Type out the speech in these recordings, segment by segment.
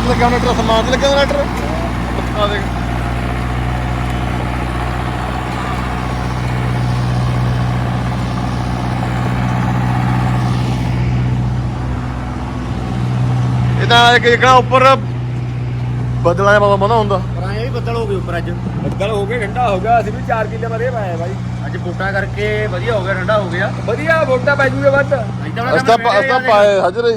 'ਚ ਲੱਗਿਆ ਲੈਟਰ ਅਸਮਾਨ 'ਚ ਲੱਗਿਆ ਹੋਣਾ ਲੈਟਰ ਆ ਦੇਖ। ਇਹਦਾ ਇੱਕ ਜਿਹੜਾ ਉੱਪਰ ਬਦਲਾਂ ਦਾ ਮਨਾ ਹੁੰਦਾ। ਪਰ ਆਏ ਵੀ ਬੱਦਲ ਹੋ ਗਏ ਉੱਪਰ ਅੱਜ। ਬੱਦਲ ਹੋ ਗਏ ਠੰਡਾ ਹੋ ਗਿਆ ਅਸੀਂ ਵੀ 4 ਕਿੱਲੇ ਮਰੇ ਪਾਏ ਬਾਈ। ਅੱਜ ਵੋਟਾਂ ਕਰਕੇ ਵਧੀਆ ਹੋ ਗਿਆ ਠੰਡਾ ਹੋ ਗਿਆ। ਵਧੀਆ ਵੋਟਾਂ ਪੈ ਜੂਗੇ ਵੱਧ। ਅਸਤਾ ਅਸਤਾ ਪਾਏ ਹਜਰੇ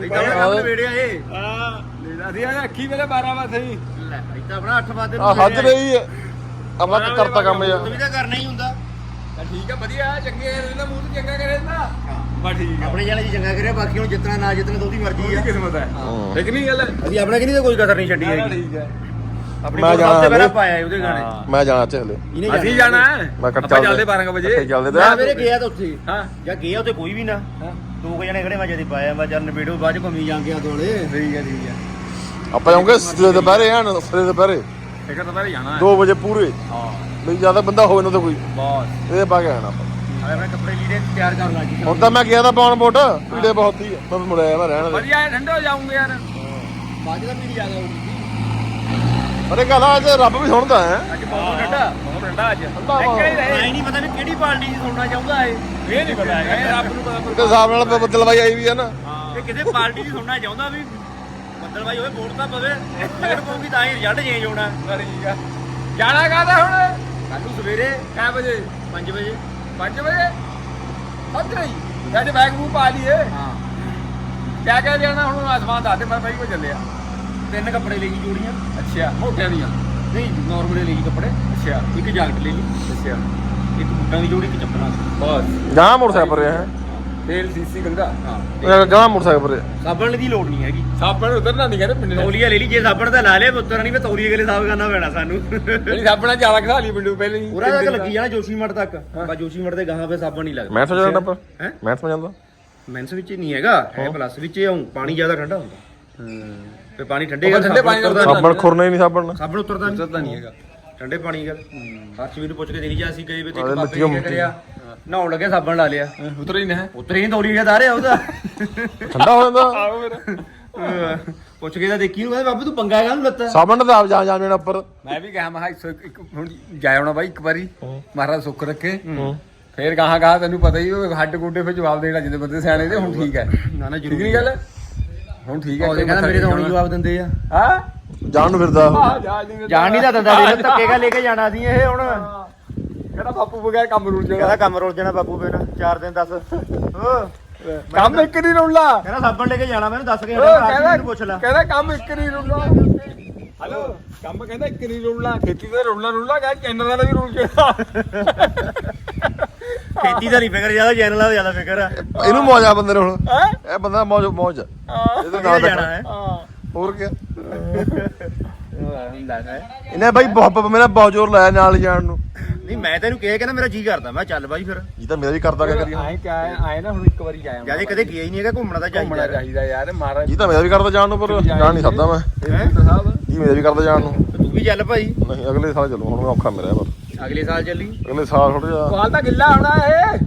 ਇਦਾਂ ਬਣਾ ਕੰਮ ਨਵੇੜਿਆ ਏ ਹਾਂ। ਅਸੀਂ ਆ ਅੱਖੀ ਵੇਲੇ 12 ਵਜੇ ਸਹੀ। ਲੈ ਇਦਾਂ ਬਣਾ 8 ਵਜੇ ਆ। ਹਜਰੇ ਹੀ ਅਮਾ ਕਰਤਾ ਕੰਮ ਯਾਰ। ਵੀ ਤਾਂ ਕਰਨਾ ਹੀ ਹੁੰਦਾ। ਤਾਂ ਠੀਕ ਆ ਵਧੀਆ ਚੰਗੇ ਇਹਦਾ ਮੂੰਹ ਤੇ ਚੰਗਾ ਕਰੇ ਨਾ ਬਾ ਠੀਕ ਆ। ਆਪਣੇ ਜਾਣੇ ਦੀ ਚੰਗਾ ਕਰਿਆ ਬਾਕੀ ਹੁਣ ਜਿੱਤਣਾ ਨਾ ਜਿੱਤਣਾ ਤਾਂ ਉਹਦੀ ਮਰਜ਼ੀ ਉਹਦੀ ਆ। ਕਿਸਮਤ ਹੈ। ਹਾਂ। ਠੀਕ ਨਹੀਂ ਗੱਲ ਅਸੀਂ ਆਪਣੇ ਕਿਨੀ ਤਾਂ ਕੋਈ ਕਸਰ ਨਹੀਂ ਛੱਡੀ ਹਾਂ, ਹੈਗੀ। ਠੀਕ ਹੈ ਆਪਣੀ ਮੈਂ ਜਾਣਾ ਤੋਂ ਪਹਿਲਾਂ ਹਲੇ। ਪਾਇਆ ਉਹਦੇ ਗਾਣੇ। ਹਾਂ। ਮੈਂ ਜਾਣਾ ਚੱਲੇ ਇਹਨੇ ਅਸੀਂ ਜਾਣਾ। ਮੈਂ ਕੱਟ ਚੱਲਦੇ 12 ਵਜੇ। ਚੱਲਦੇ ਤੇ। ਮੈਂ ਮੇਰੇ ਗਿਆ ਤਾਂ ਉੱਥੇ। ਹਾਂ। ਜਾਂ ਗਿਆ ਉੱਥੇ ਕੋਈ ਵੀ ਨਾ। ਹਾਂ। ਦੋ ਕੁ ਜਣੇ ਖੜੇ ਮੈਂ ਜਦੀ ਪਾਇਆ ਮੈਂ ਚੱਲ ਨਵੇੜੋ ਬਾਅਦ ਚ ਘੁੰਮੀ ਜਾਂਗੇ ਆ ਦੋਲੇ ਠੀਕ ਹੈ ਠੀਕ ਹੈ। ਆਪਾਂ ਜਾਉਂਗੇ ਸਵੇਰੇ ਦੁਪਹਿਰੇ ਆਣ ਸਵੇਰੇ ਦੁਪਹਿਰੇ? ਇੱਕ ਤਾਂ ਪਹਿਲੇ ਜਾਣਾ ਹੈ। 2 ਵਜੇ ਪੂਰੇ। ਹਾਂ। ਵੀ ਜ਼ਿਆਦਾ ਬੰਦਾ ਹੋਵੇ ਨਾ ਤਾਂ ਕੋਈ। ਬਸ। ਇਹਦੇ ਪਾ ਕੇ ਆਣਾ ਆਪਾਂ। ਆ ਆਪਣੇ ਕੱਪੜੇ ਲੀੜੇ ਤਿਆਰ ਕਰਨ ਲੱਗੀ ਹੁਣ ਤਾਂ ਮੈਂ ਗਿਆ ਤਾਂ ਪਾਉਣ ਵੋਟ ਭੀੜੇ ਬਹੁਤ ਹੀ ਆ ਮੈਂ ਮੁੜਿਆ ਮੈਂ ਰਹਿਣ ਦੇ। ਵਧੀਆ ਠੰਡੇ ਹੋ ਜਾਉਂਗੇ ਯਾਰ। ਬਾਅਦ ਦਾ ਵੀ ਜ਼ਿਆਦਾ ਹੋਊਗੀ ਪਰ ਇਹ ਗੱਲ ਆ ਅੱਜ ਰੱਬ ਵੀ ਸੁਣਦਾ ਹੈ। ਅੱਜ ਬਹੁਤ ਠੰਡਾ ਬਹੁਤ ਠੰਡਾ ਅੱਜ। ਹੀ ਐ ਨਹੀਂ ਪਤਾ ਵੀ ਕਿਹੜੀ ਪਾਰਟੀ ਦੀ ਸੁਣਨਾ ਚਾਹੁੰਦਾ ਏ ਇਹ ਨਹੀਂ ਪਤਾ ਹੈਗਾ। ਇਹ ਰੱਬ ਨੂੰ ਪਤਾ ਤੇ ਹਿਸਾਬ ਨਾਲ ਬੱਦਲਵਾਈ ਆਈ ਵੀ ਆ ਨਾ। ਇਹ ਕਿਸੇ ਪਾਰਟੀ ਦੀ ਸੁਣਨਾ ਚਾਹੁੰਦਾ ਵੀ ਬੱਦਲਬਾਈ ਹੋਵੇ ਵੋਟ ਤਾਂ ਪਵੇ। ਵੋਟ ਪਾਉਂਗੀ ਤਾਂ ਹੀ ਰਿਜ਼ਲਟ ਚੇਂਜ ਹੋਣਾ। ਠੀਕ ਆ। ਜਾਣਾ ਕਾਹਦਾ ਹੁਣ? ਕੱਲ ਨੂੰ ਸਵੇਰੇ ਕਿੰਨੇ ਵਜੇ? 5 ਵਜੇ। 5 ਵਜੇ? ਸੱਜ ਰਹੀ ਸਾਡੇ ਬੈਗ ਨੂੰ ਪਾ ਲਈਏ। ਹਾਂ। ਕਿਆ ਕਹਿ ਜਾਣਾ ਹੁਣ? ਆਸਮਾਨ ਦੱਸ ਦੇ ਮੈਂ ਬਾਈ ਕੋ ਚੱਲਿਆ। ਤਿੰਨ ਕੱਪੜੇ ਲਈ ਜੀ ਜੋੜੀਆਂ ਅੱਛਾ। ਮੋਟਿਆਂ ਦੀਆਂ। ਨਹੀਂ ਨਾਰਮਲ ਲਈ ਜੀ ਕੱਪੜੇ। ਅੱਛਾ ਇੱਕ ਜੈਕਟ ਲੈ ਲਈ ਅੱਛਾ। ਇੱਕ ਬੂਟਾਂ ਦੀ ਜੋੜੀ ਇੱਕ ਚੱਪਲਾਂ ਦੀ। ਬਸ। ਗਾਂ ਮੋਟਰਸਾਈਕਲ ਪਰ ਹੈ। ਤੇਲ ਸੀਸੀ ਗੰਗਾ ਹਾਂ ਗਾਂ ਮੋਟਰਸਾਈਕਲ ਪਰ ਸਾਬਣ ਦੀ ਲੋੜ ਨਹੀਂ ਹੈਗੀ। ਸਾਬਣ ਉਤਰਨਾ ਨਹੀਂ ਕਹਿੰਦੇ ਪਿੰਡ ਨੂੰ। ਤੌਲੀਆ ਲੈ ਲਈ ਜੇ ਸਾਬਣ ਤਾਂ ਲਾ ਲਿਆ ਪੁੱਤਰ ਨਹੀਂ ਮੈਂ ਤੌਲੀਏ ਗਲੇ ਸਾਫ਼ ਕਰਨਾ ਪੈਣਾ ਸਾਨੂੰ। ਜਿਹੜੀ ਸਾਬਣਾ ਜ਼ਿਆਦਾ ਖਾ ਲਈ ਪਿੰਡੂ ਪਹਿਲੇ ਹੀ। ਪੂਰਾ ਤੱਕ ਲੱਗੀ ਜਾਣਾ ਜੋਸ਼ੀ ਮੜ ਤੱਕ। ਬਾ ਜੋਸ਼ੀ ਮੜ ਦੇ ਗਾਹਾਂ ਪੇ ਸਾਬਣ ਨਹੀਂ ਲੱਗਦਾ। ਮੈਂ ਜਾਂਦਾ ਪਰ ਹੈਂ? ਮੈਂ ਸਮਝ ਜਾਂਦਾ ਮੈਂਸ ਵਿੱਚ ਨਹੀਂ ਹੈਗਾ। ਹੈ। ਪਲੱਸ ਵਿੱਚ ਆਉਂ ਪਾਣੀ ਜ਼ਿਆਦਾ ਠੰਡਾ ਹੁੰਦਾ। ਤੇ ਪਾਣੀ ਠੰਡੇ ਉਹ ਠੰਡੇ ਪਾਣੀ ਨਾਲ ਸਾਬਣ ਖੁਰਨਾ ਹੀ ਨਹੀਂ ਸਾਬਣ। ਸਾਬਣ ਉਤਰਦਾ ਨਹੀਂ। ਉਤਰਦਾ ਨਹੀਂ ਹੈਗਾ। ਠੰਡੇ ਪਾਣੀ ਗੱਲ ਹਰਸ਼ ਵੀ ਨੂੰ ਪੁੱਛ ਕੇ ਦੇਣੀ ਜਾਂ ਅਸੀਂ ਗਏ ਵੇ ਤੇ ਨਾਲੇ ਇੱਕ ਮਿੱਟੀਆਂ ਨੇ ਕੀ ਕਰਿਆ ਨਹਾਉਣ ਲੱਗੇ ਸਾਬਣ ਲਾ ਲਿਆ। ਉਤਰ ਹੀ ਨਾ। ਹੈ ਉਤਰੇ ਹੀ ਤੌਲੀਆ ਦਾ ਰਿਹਾ ਉਹਦਾ। ਠੰਡਾ ਹੋ ਜਾਂਦਾ। ਆਓ ਫਿਰ। ਪੁੱਛ ਕੇ ਤਾਂ ਦੇਖੀ ਨੂੰ ਕਹਿੰਦੇ ਬਾਬੂ ਤੂੰ ਪੰਗਾ ਕਾਹਨੂੰ ਲੱਤਾ? ਸਾਬਣ ਦਾ ਆਪ ਜਾ ਜਾ ਜਾਣਾ ਉੱਪਰ। ਮੈਂ ਵੀ ਕਹਾਂ ਮੈਂ ਕਿਹਾ ਇੱਕ ਹੁਣ ਜਾਇਆ ਹੋਣਾ ਬਾਈ ਇੱਕ ਵਾਰੀ। ਮਹਾਰਾਜ ਸੁੱਖ ਰੱਖੇ। ਫੇਰ ਗਾਹਾਂ ਗਾਹਾਂ ਤੈਨੂੰ ਪਤਾ ਹੀ ਉਹ ਹੱਡ ਗੁੱਡੇ ਫਿਰ ਜਵਾਬ ਦੇਣਾ ਜਿੰਦੇ ਬੰਦੇ ਸਿਆਣੇ ਦੇ ਹੁਣ ਠੀਕ ਹੈ। ਨਾ ਨਾ ਜ਼ਰੂਰੀ। ਗੱਲ? ਹੁਣ ਠੀਕ ਹੈ ਉਹ ਕਹਿੰਦਾ ਮੇਰੇ ਤਾਂ ਹੁਣ ਜਵਾਬ ਦਿੰਦੇ ਆ। ਹਾਂ? ਜਾਣ ਨੂੰ ਫਿਰਦਾ। ਜਾਣ ਨਹੀਂ ਦਾ ਦੰਦਾ ਦੇ ਧੱਕੇ ਕਾ ਲੈ ਕੇ ਜਾਣਾ ਸੀ ਇਹ ਹੁਣ। ਕਹਿੰਦਾ ਬਾਪੂ ਬਗੈਰ ਕੰਮ ਰੁੜ ਜਾਣਾ? ਕਹਿੰਦਾ ਕੰਮ ਰੋਲ ਜਾਣਾ ਬਾਬੂ ਬਿਨ ਚਾਰ ਦਿਨ ਦੱਸ। ਕੰਮ ਇੱਕ ਨਹੀਂ ਰੁੜਲਾ ਕਹਿੰਦਾ ਸਾਬਣ ਲੈ ਕੇ ਜਾਣਾ ਮੈਨੂੰ ਦੱਸ ਕੇ ਕਹਿੰਦਾ ਮੈਨੂੰ ਪੁੱਛ ਲੈ। ਕਹਿੰਦਾ ਕੰਮ ਇੱਕ ਨਹੀਂ ਰੁੜਲਾ ਹਲੋ ਕੰਮ ਕਹਿੰਦਾ ਇੱਕ ਨਹੀਂ ਰੁੜਲਾ ਖੇਤੀ ਦਾ ਰੁੜਲਾ ਰੁੜਲਾ ਕਹਿੰਦਾ ਕੈਨਰਾ ਦਾ ਵੀ ਰੁੜ ਜਾਣਾ। ਖੇਤੀ ਦਾ ਨਹੀਂ ਫਿਕਰ ਜ਼ਿਆਦਾ ਜੈਨਲਾਂ ਦਾ ਜ਼ਿਆਦਾ ਫਿਕਰ ਆ। ਇਹਨੂੰ ਮੌਜ ਆ ਬੰਦੇ ਨੂੰ ਹੁਣ। ਹੈ? ਇਹ ਬੰਦਾ ਮੌਜ ਮੌਜ ਆ। ਇਹਦੇ ਨਾਲ ਜਾਣਾ ਹੈ। ਹਾਂ ਹੋਰ ਕੀ ਹੁੰਦਾ ਹੈ। ਇਹਨੇ ਬਾਈ ਬਹੁਤ ਮੇਰਾ ਬਹੁਤ ਜ਼ੋਰ ਲਾਇਆ ਨਾਲ ਜਾਣ ਨੂੰ। ਨਹੀਂ ਮੈਂ ਤੈਨੂੰ ਕਿਹਾ ਕਹਿੰਦਾ ਮੇਰਾ ਜੀ ਕਰਦਾ। ਮੈਂ ਕਿਹਾ ਚੱਲ ਬਾਈ ਫਿਰ। ਜੀ ਤਾਂ ਮੇਰਾ ਵੀ ਕਰਦਾ ਕਿਆ ਕਰੀਏ ਆਏ ਕਿਆ ਆਏ ਨਾ ਹੁਣ ਇੱਕ ਵਾਰੀ ਜਾਇਆ ਜਿਆਦੇ ਕਦੇ ਗਿਆ ਹੀ ਨਹੀਂ ਹੈਗਾ ਘੁੰਮਣਾ ਤਾਂ ਘੁੰਮਣਾ ਚਾਹੀਦਾ ਚਾਹੀਦਾ ਯਾਰ ਮਹਾਰਾਜ ਜੀ ਤਾਂ ਮੇਰਾ ਵੀ ਕਰਦਾ ਜਾਣ ਨੂੰ ਪਰ ਜਾਣ ਨਹੀਂ ਸਕਦਾ ਮੈਂ। ਹੈਂ? ਸਾਹਿਬ ਜੀ ਮੇਰਾ ਵੀ ਕਰਦਾ ਜਾਣ ਨੂੰ। ਤੂੰ ਵੀ ਚੱਲ ਭਾਈ। ਨਹੀਂ ਅਗਲੇ ਸਾਲ ਚੱਲੂ ਹੁਣ ਔਖਾ ਮੇਰਾ ਪਰ। ਅਗਲੇ ਸਾਲ ਚੱਲੀ। ਅਗਲੇ ਸਾਲ ਥੋੜਾ ਜਿਹਾ। ਕਾਲ ਤਾਂ ਗਿੱਲਾ ਹੋਣਾ ਇਹ।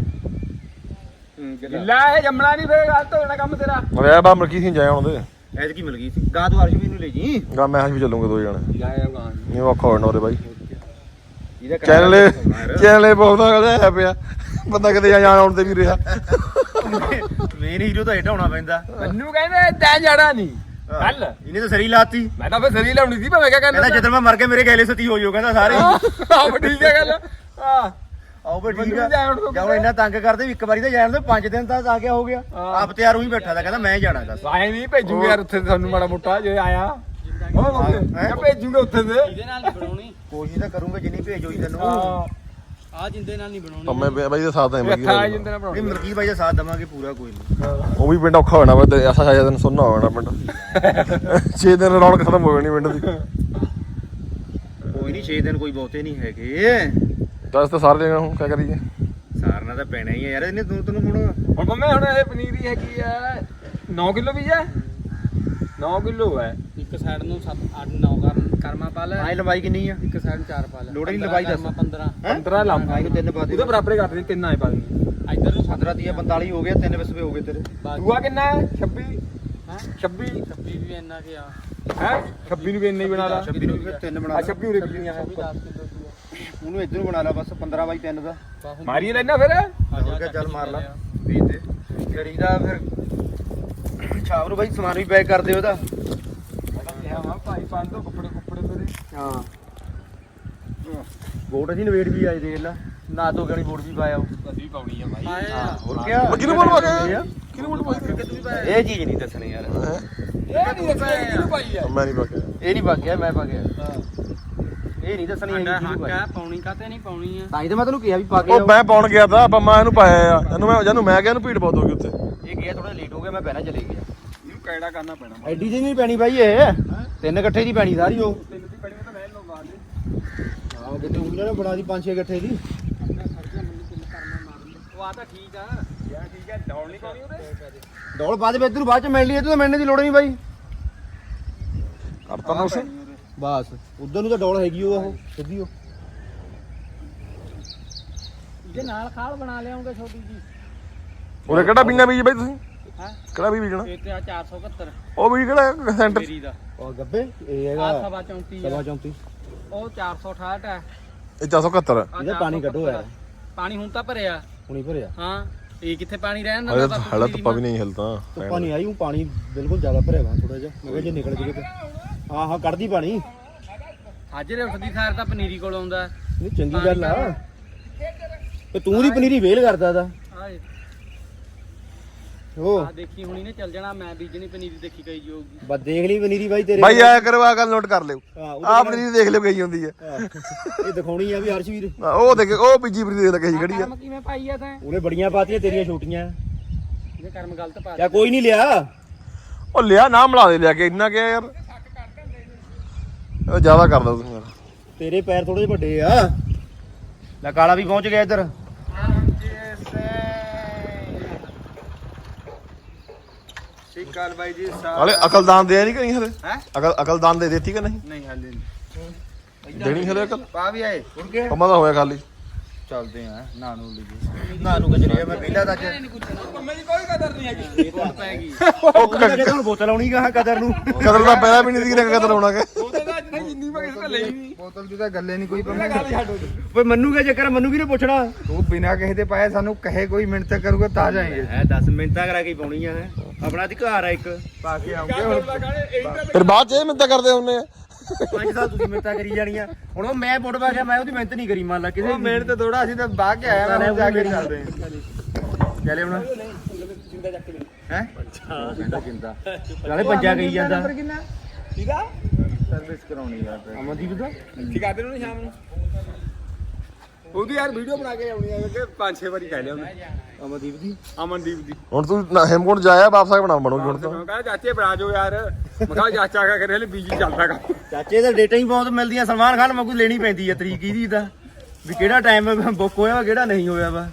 ਗਿੱਲਾ। ਇਹ ਜੰਮਣਾ ਨਹੀਂ ਫੇਰ ਗੱਲ ਤੋਂ ਹੋਣਾ ਕੰਮ ਤੇਰਾ। ਮੈਂ ਬਾ ਮਰਕੀ ਸੀ ਜਾਇਆ ਹੁੰਦੇ ਐਤ ਕੀ ਮਿਲ ਗਈ ਸੀ। ਗਾਂ ਤੂੰ ਅਰਸ਼ ਵੀ ਨੂੰ ਲੈ ਜੀ। ਗਾ ਮੈਂ ਅੱਜ ਵੀ ਚੱਲੂਗੇ ਦੋ ਜਣੇ। ਜਾਇਆ ਗਾਂ ਨਹੀਂ ਔਖਾ ਹੋਣਾ ਉਰੇ ਬਾਈ। ਇਹਦਾ ਚੈਨਲੇ ਚੈਨਲੇ ਬਹੁਤ ਹੈ ਪਿਆ। ਬੰਦਾ ਕਿਤੇ ਜਾਣ ਆਉਣ ਤੇ ਵੀ ਰਿਹਾ। ਮੇਨ ਹੀਰੋ ਤਾਂ ਹੇਠ ਹੋਣਾ ਪੈਂਦਾ। ਮੈਨੂੰ ਕਹਿੰਦੇ ਤੈਂ ਜਾਣਾ ਨਹੀਂ। ਕੱਲ ਇਹਨੇ ਤਾਂ ਸਰੀ ਲਾਤੀ। ਮੈਂ ਤਾਂ ਫੇਰ ਸਰੀ ਲਾਉਣੀ ਸੀ ਭਾਵੇਂ ਕਿਆ ਕਰਨਾ ਕਹਿੰਦਾ ਜਦੋਂ ਮੈਂ ਮਰ ਗਿਆ ਮੇਰੇ ਗੈਲੇ ਸਤੀ ਹੋ ਜਾਓ ਕਹਿੰਦਾ ਸਾਰੇ। ਆਹ ਠੀਕ ਹੈ ਗੱਲ। ਹਾਂ ਆਓ ਬਈ ਠੀਕ ਆ। ਜਦੋਂ ਇੰਨਾ ਤੰਗ ਕਰਦੇ ਵੀ ਇੱਕ ਵਾਰੀ ਤਾਂ ਜਾਣ ਦੇ ਪੰਜ ਦਿਨ ਤਾਂ ਆ ਗਿਆ ਹੋ ਗਿਆ। ਆਪ ਤਿਆਰ ਹੋਈ ਬੈਠਾ ਤਾਂ ਕਹਿੰਦਾ ਮੈਂ ਜਾਣਾ ਦੱਸ। ਆਏ ਨਹੀਂ ਭੇਜੂਗੇ ਯਾਰ ਉੱਥੇ ਤੁਹਾਨੂੰ ਮਾੜਾ ਮੋਟਾ ਜੇ ਆਇਆ। ਉਹ? ਮੈਂ ਭੇਜੂਗੇ ਉੱਥੇ ਦੇ ਇਹਦੇ ਨਾਲ ਨਹੀਂ ਬਣਾਉਣੀ। ਕੋਸ਼ਿਸ਼ ਤਾਂ ਕਰੂੰਗਾ ਜਿੰਨੀ ਭੇਜ ਹੋਈ ਤੈਨੂੰ। ਹਾਂ। ਆ ਜਿੰਦੇ ਨਾਲ ਨਹੀਂ ਬਣਾਉਣੀ। ਪੰਮੇ ਬਾਈ ਦੇ ਸਾਥ ਜਿੰਦੇ ਨਾਲ ਬਣਾਉਣੀ। ਮਲਕੀ ਬਾਈ ਦਾ ਸਾਥ ਦਵਾਂਗੇ ਪੂਰਾ ਕੋਈ ਨਹੀਂ। ਉਹ ਵੀ ਪਿੰਡ ਔਖਾ ਹੋਣਾ ਵਾ ਤੇ ਐਸਾ ਸ਼ਾਇਦ ਦਿਨ ਸੁਣਨਾ ਹੋਣਾ ਪਿੰਡ। 6 ਦਿਨ ਰੌਣਕ ਖਤਮ ਹੋ ਜਾਣੀ ਪਿੰਡ ਦੀ। ਕੋਈ ਨਹੀਂ 6 ਦਿਨ ਕੋਈ ਬਹੁਤੇ ਨਹੀਂ ਹੈਗੇ। ਦੱਸ ਤਾਂ ਸਾਰੇ ਜਣੇ ਹੁਣ ਕਿਆ ਕਰੀਏ? ਸਾਰਨਾ ਤਾਂ ਪੈਣਾ ਹੀ ਆ ਯਾਰ ਇਹਨੇ ਤੂੰ ਤੈਨੂੰ ਹੁਣ ਹੁਣ ਮੰਮੇ ਹੁਣ ਇਹ ਪਨੀਰ ਹੀ ਹੈਗੀ ਆ 9 ਕਿਲੋ ਵੀ ਹੈ? 9 ਕਿਲੋ ਹੈ। ਇੱਕ ਸਾਈਡ ਨੂੰ 7 8 9 ਕਰਮਾ ਪਾ ਲੈ ਆਈ ਲੰਬਾਈ ਕਿੰਨੀ ਆ? ਇੱਕ ਸਾਈਡ ਨੂੰ 4 ਪਾ ਲੈ ਲੋੜ ਹੀ ਨੀ 15 ਲੰਬਾਈ ਦੱਸ। ਕਰਮਾਂ 15 ਹੈਂ? 15 ਲੰਬ ਆਈ ਨੂੰ ਤਿੰਨ ਦੇ। ਉਹਦੇ ਬਰਾਬਰ ਹੀ ਕਰ ਦੇ ਤਿੰਨ ਆਏ ਪਾ ਦੇ। ਇੱਧਰ ਨੂੰ 15 ਦੀ 45 ਹੋ ਗਿਆ ਤਿੰਨ ਵਿਸਵੇ ਹੋ ਗਏ ਤੇਰੇ। ਬਾਕੀ ਦੂਆ ਕਿੰਨਾ ਹੈ? 26 ਹੈ? 26 26 ਵੀ ਇੰਨਾ ਕਿ ਆ। ਹੈ? 26 ਨੂੰ ਵੀ ਇੰਨਾ ਹੀ ਬਣਾ ਲਾ। 26 ਨੂੰ ਵੀ ਫਿਰ ਤਿੰਨ ਬਣਾ ਆ 26 ਉਰੇ ਬਿਜਲੀਆਂ ਹੈ 10 ਕਿਲੋ ਦੀ ਆ। ਉਹਨੂੰ ਇੱਧਰ ਨੂੰ ਬਣਾ ਲਾ ਬਸ 15 ਬਾਈ 3 ਦਾ। ਬਾਹੂ ਮਾਰੀ ਲੈਣਾ ਫਿਰ। ਚੱਲ ਮਾਰ ਲਾ। ਵੇਚ ਦੇ ਕਰੀਦਾ ਫਿਰ ਸ਼ਾਮ ਨੂੰ ਬਾਈ ਸਮਾਨ ਵੀ ਪੈਕ ਕਰ ਦਿਓ ਉਹਦਾ। ਭਾਈ ਪੰਜ ਤੋਂ ਕੱਪੜੇ ਤੇਰੇ ਹਾਂ। ਬੋਟ ਅਸੀਂ ਨਵੇੜ ਵੀ ਆਏ ਦੇਖ ਲੈ। ਨਾ ਤੋਂ ਗਣੀ ਬੋਟ ਵੀ ਪਾਇਆ ਉਹ। ਅਸੀਂ ਪਾਉਣੀ ਆ ਭਾਈ ਆਇਆ ਹੋਰ ਕਿਆ ਉਹ ਕਿਹਨੂੰ ਬੋਲ ਪਾਇਆ ਕਿਹਨੂੰ ਬੋਲ ਪਾਇਆ ਇਹ ਚੀਜ਼ ਨਹੀਂ ਦੱਸਣੀ ਯਾਰ। ਇਹ ਨਹੀਂ ਦੱਸਿਆ ਕਿਹਨੂੰ ਪਾਈ ਆ। ਮੈਂ ਨਹੀਂ ਪਾਇਆ ਇਹ ਨਹੀਂ ਗਿਆ ਮੈਂ ਗਿਆ ਇਹ ਨਹੀਂ ਦੱਸਣੀ ਹੱਕ ਆ ਪਾਉਣੀ ਕਾਤੇ ਨਹੀਂ ਪਾਉਣੀ ਆ? ਤਾਂ ਹੀ ਤਾਂ ਮੈਂ ਤੈਨੂੰ ਕਿਹਾ ਵੀ ਪਾ ਕੇ ਉਹ ਮੈਂ ਪਾਉਣ ਗਿਆ ਤਾਂ ਆਪਾਂ ਮੈਂ ਇਹਨੂੰ ਪਾਇਆ ਆ। ਇਹਨੂੰ ਮੈਂ ਜਾਨੂੰ ਮੈਂ ਗਿਆ ਇਹਨੂੰ ਭੀੜ ਬਹੁਤ ਹੋ ਗਈ ਉੱਥੇ। ਇਹ ਗਿਆ ਥੋੜਾ ਲੇਟ ਹੋ ਗਿਆ ਮੈਂ ਪਹਿਲਾਂ ਚਲੇ ਗਿਆ। ਇਹਨੂੰ ਕੈੜਾ ਕਰਨਾ ਪੈਣਾ? ਐਡੀ ਦੀ ਨਹੀਂ ਪੈਣੀ ਬਾਈ ਇਹ। ਤਿੰਨ ਇਕੱਠੇ ਦੀ ਪੈਣੀ ਸਾਰੀ ਉਹ ਤਿੰਨ ਦੀ ਪੈਣੀ ਤਾਂ ਮੈਂ ਲਵਾ ਦੇ ਨੇ ਬਣਾ ਦੀ ਪੰਜ ਛੇ ਇਕੱਠੇ ਦੀ। ਆ ਤਾਂ ਠੀਕ ਆ। ਯਾਰ ਠੀਕ ਹੈ ਡੌਲ ਨਹੀਂ ਪਾਉਣੀ ਉਹਦੇ? ਡੋਲ ਬਾਅਦ ਵਿੱਚ ਤੈਨੂੰ ਬਾਅਦ ਚ ਮਿਲ ਲਈ ਤੂੰ ਤਾਂ ਮਿਲਣੇ ਦੀ ਲੋੜ ਨਹੀਂ ਬਾਈ। ਕਰਤਾ ਨਾ ਉਸੇ? ਬਸ ਉਧਰ ਨੂੰ ਤਾਂ ਡੋਲ ਹੈਗੀ ਉਹ ਉਹ ਸਿੱਧੀ ਉਹ। ਜੇ ਨਾਲ ਖਾਲ ਬਣਾ ਲਿਆਉਂਗੇ ਛੋਟੀ ਜੀ। ਉਹਨੇ ਕਿਹੜਾ ਬੀਣਾ ਬੀਜ ਬਾਈ ਤੁਸੀਂ? ਹਾਂ? ਕਿਹੜਾ ਬੀਜ ਬੀਜਣਾ? ਇਹ ਤੇ ਆ 471 ਉਹ ਬੀਜ ਕਿਹੜਾ ਸੈਂਟਰ? ਮੇਰੀ ਦਾ। ਉਹ ਗੱਬੇ ਇਹ ਆ ਹੈਗਾ ਸਵਾ 34 ਸਵਾ ਆ 34 ਉਹ 468 ਹੈ। ਇਹ 471 ਆਹ ਇਹਦਾ ਪਾਣੀ 471 ਕੱਢੋ ਯਾਰ। ਪਾਣੀ ਹੁਣ ਤਾਂ ਭਰਿਆ। ਹੁਣੀ ਭਰਿਆ। ਹਾਂ ਇਹ ਕਿੱਥੇ ਪਾਣੀ ਰਹਿਣ ਹਲੇ ਦਿੰਦਾ ਹਲੇ ਧੁੱਪਾ ਵੀ ਨਹੀਂ ਹਿਲਦਾ ਧੁੱਪਾ ਨਹੀਂ ਆਈ ਉਹ ਪਾਣੀ ਬਿਲਕੁਲ ਜ਼ਿਆਦਾ ਭਰਿਆ ਵਾ ਥੋੜਾ ਜਿਹਾ। ਮੈਂ ਕਿਹਾ ਜੇ ਨਿਕਲ ਜੂਗੇ ਤੇ। ਹਾਂ ਹਾਂ ਕੱਢਦੀ ਪਾਣੀ। ਅੱਜ ਦੇ ਉੱਠਦੀ ਸਾਰ ਤਾਂ ਪਨੀਰੀ ਕੋਲ ਆਉਂਦਾ। ਨਹੀਂ ਚੰਗੀ ਗੱਲ ਆ। ਤੇ ਤੂੰ ਦੀ ਪਨੀਰੀ ਵੇਲ ਕਰਦਾ ਦਾ ਆਏ। ਉਹ। ਆ ਦੇਖੀ ਹੁਣੀ ਨੇ ਚੱਲ ਜਾਣਾ ਮੈਂ ਬੀਜਣੀ ਪਨੀਰੀ ਦੇਖੀ ਕਈ ਜੋਗੀ ਬਸ ਦੇਖ ਲਈ ਪਨੀਰੀ ਬਾਈ ਤੇਰੇ ਬਾਈ ਆਇਆ ਕਰੋ ਆ ਗੱਲ ਨੋਟ ਕਰ ਲਿਓ। ਹਾਂ, ਉਹ ਆਪ ਨਹੀਂ ਦੇਖ ਲਿਓ ਗਈ ਹੁੰਦੀ ਹੈ। ਹਾਂ। ਇਹ ਦਿਖਾਉਣੀ ਆ ਵੀ ਹਰਸ਼ਵੀਰ। ਆਹ, ਉਹ ਦੇਖ ਉਹ ਬੀਜੀ ਬਰੀ ਦੇਖ ਲੱਗੇ ਖੜੀ ਆ। ਕੰਮ ਕਿਵੇਂ ਪਾਈ ਆ ਤੈਂ? ਉਹਨੇ ਬੜੀਆਂ ਪਾਤੀਆਂ ਤੇਰੀਆਂ ਛੋਟੀਆਂ। ਇਹਦੇ ਕਰਮ ਗਲਤ ਪਾ ਕਿਆ ਕੋਈ ਨਹੀਂ ਲਿਆ। ਉਹ ਲਿਆ ਨਾ ਮਿਲਾ ਦੇ ਲਿਆ ਕੇ ਇੰਨਾ ਕਿਹਾ ਯਾਰ? ਉਹ ਜ਼ਿਆਦਾ ਕਰਦਾ ਤੂੰ ਯਾਰ। ਤੇਰੇ ਪੈਰ ਥੋੜੇ ਜਿਹੇ ਵੱਡੇ ਆ। ਲੈ ਕਾਲਾ ਵੀ ਪਹੁੰਚ ਗਿਆ ਇੱਧਰ। ਬਾਈ ਜੀ ਹਲੇ ਅਕਲਦਾਨ ਦੇ ਨਹੀਂ ਕਰੀ ਹਲੇ? ਹੈ? ਅਕਲ ਅਕਲਦਾਨ ਦੇ ਦਿੱਤੀ ਕਿ ਨਹੀਂ? ਨਹੀਂ ਹਾਲੇ ਨਹੀਂ। ਦੇਣੀ ਹਲੇ ਅਕਲ? ਪਾ ਵੀ ਆਏ। ਪੰਮਾ ਦਾ ਹੋਇਆ ਖਾਲੀ। ਚੱਲਦੇ ਆ ਨਾ ਨੂੰ ਲਈ ਨਾ ਨੂੰ ਗਜਰੀ ਮੈਂ ਪਹਿਲਾਂ ਤਾਂ ਮੇਰੀ ਕੋਈ ਕਦਰ ਨਹੀਂ ਹੈਗੀ ਇਹ ਕੋਲ ਪੈ ਗਈ ਉਹ ਹੁਣ ਬੋਤਲ ਆਉਣੀ ਗਾ ਕਦਰ ਨੂੰ। ਕਦਰ ਦਾ ਪੈਦਾ ਵੀ ਨਹੀਂ ਦੀ ਕਿ ਕਦਰ ਹੋਣਾ ਕਿ। ਉਹਦੇ ਦਾ ਅੱਜ ਜਿੰਨੀ ਮੈਂ ਕਿਸੇ ਤੋਂ ਲਈ ਨਹੀਂ ਬੋਤਲ ਦੀ ਤਾਂ ਗੱਲੇ ਨਹੀਂ ਕੋਈ ਪੰਮੇ ਓਏ ਮੰਨੂ ਕਿਆ ਚੱਕਰ? ਮੰਨੂ ਕਿਹਨੇ ਪੁੱਛਣਾ? ਤੂੰ ਬਿਨਾ ਕਿਸੇ ਦੇ ਪਾਏ ਸਾਨੂੰ ਕਹੇ ਕੋਈ ਮਿੰਟ ਕਰੂਗਾ ਤਾਂ ਜਾਏਂਗੇ। ਹੈ 10 ਮਿੰਟਾਂ ਕਰਾ ਕੇ ਪਾਉਣੀ ਆ ਆਪਣਾ ਅਧਿਕਾਰ ਆ ਇੱਕ। ਪਾ ਕੇ ਆਉਂਗੇ ਹੁਣ। ਫਿਰ ਬਾਅਦ ਚ ਇਹ ਮਿੰਤਾ ਕਰਦੇ ਹੁੰਨੇ ਆ। 5 ਸਾਲ ਤੁਸੀਂ ਮਿੰਟਾਂ ਕਰੀ ਜਾਣੀਆਂ। ਹੁਣ ਉਹ ਮੈਂ ਵੋਟ ਪਾ ਗਿਆ ਮੈਂ ਉਹਦੀ ਮਿਹਨਤ ਨਹੀਂ ਕਰੀ ਮੰਨ ਲਾ ਕਿਸੇ ਉਹ ਮਿਹਨਤ ਤੇ ਥੋੜਾ ਅਸੀਂ ਤਾਂ ਬਾਹ ਕੇ ਆਇਆ ਮੈਂ ਜਾ ਕੇ ਚੱਲਦੇ ਚੱਲੇ ਹੁਣ। ਹੈ? ਕਿੰਦਾ ਨਾਲੇ ਪੰਜਾ ਕਹੀ ਜਾਂਦਾ। ਕਿੰਨਾ ਸਰਵਿਸ ਕਰਾਉਣੀ ਯਾਰ ਫਿਰ। ਅਮਨਦੀਪ ਦਾ? ਸਿਖਾ ਦੇ ਨੂੰ ਸ਼ਾਮ ਨੂੰ? ਉਹਦੀ ਯਾਰ ਵੀਡੀਓ ਬਣਾ ਕੇ ਆਉਣੀ ਹੈ ਕਿ ਪੰਜ ਛੇ ਵਾਰੀ ਕਹਿ ਲਿਆ ਉਹਨੇ। ਅਮਨਦੀਪ ਦੀ? ਅਮਨਦੀਪ ਦੀ। ਹੁਣ ਤੂੰ ਨਾ ਹੇਮਕੁੰਟ ਜਾਇਆ ਵਾਪਸ ਆ ਕੇ ਬਣਾ ਬਣੋਗੀ ਹੁਣ ਤਾਂ। ਮੈਂ ਕਹਿੰਦਾ ਚਾਚੇ ਬਣਾ ਜੋ ਯਾਰ। ਮੈਂ ਕਿਹਾ ਚਾਚਾ ਕਾ ਕਰੇ ਹਲੇ ਬੀਜੀ ਚੱਲਦਾ ਕੰਮ। ਚਾਚੇ ਦਾ ਡੇਟਾ ਹੀ ਬਹੁਤ ਮਿਲਦੀਆਂ ਸਲਮਾਨ ਖਾਨ ਵਾਂਗੂ ਲੈਣੀ ਪੈਂਦੀ ਹੈ ਤਰੀਕ ਇਹਦੀ ਤਾਂ। ਵੀ ਕਿਹੜਾ ਟਾਈਮ ਬੁੱਕ ਹੋਇਆ ਵਾ ਕਿਹੜਾ ਨਹੀਂ ਹੋਇਆ ਵਾ।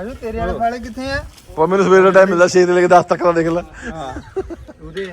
ਅਜੇ ਤੇਰੇ ਵਾਲੇ ਫਾਲੇ ਕਿੱਥੇ ਆ? ਪਰ ਮੈਨੂੰ ਸਵੇਰ ਦਾ ਟਾਈਮ ਮਿਲਦਾ 6 ਤੋਂ ਲੈ ਕੇ 10 ਤੱਕ ਦਾ ਦੇਖ ਲੈ। ਹਾਂ ਉਹਦੇ